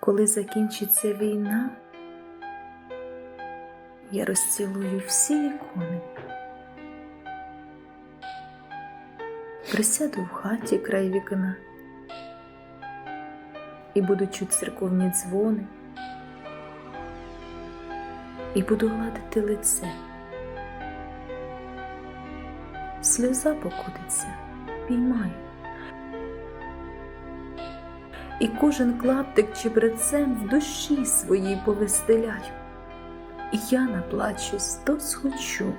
Коли закінчиться війна, я розцілую всі ікони. Присяду в хаті край вікна і буду чуть церковні дзвони, і буду гладити лице. Сльоза покотиться, піймаю. І кожен клаптик чебрецем в душі своїй повестеляю. Я наплачусь, то схочу.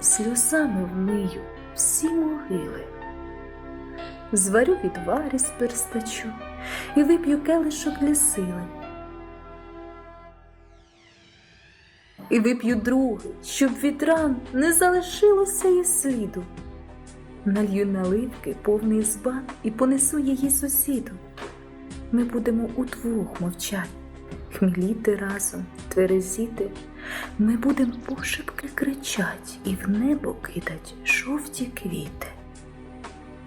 Сльозами вмию всі могили, зварю відварі з перстачу і вип'ю келишок для сили. І вип'ю другий, щоб від ран не залишилося і сліду. Налью наливки повний збан і понесу її сусіду. Ми будемо удвох мовчать, хміліти разом, тверезіти. Ми будем пошепки кричать і в небо кидать жовті квіти.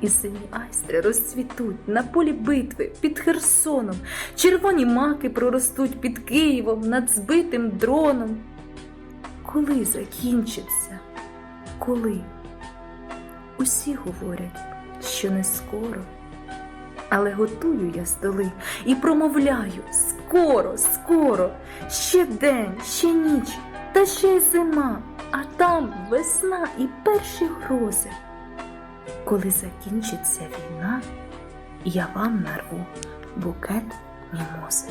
І сині айстри розцвітуть на полі битви під Херсоном, червоні маки проростуть під Києвом над збитим дроном. Коли закінчиться? Коли? Усі говорять, що не скоро. Але готую я столи і промовляю скоро, скоро, ще день, ще ніч, та ще й зима, а там весна і перші грози. Коли закінчиться війна, я вам нарву букет мімози.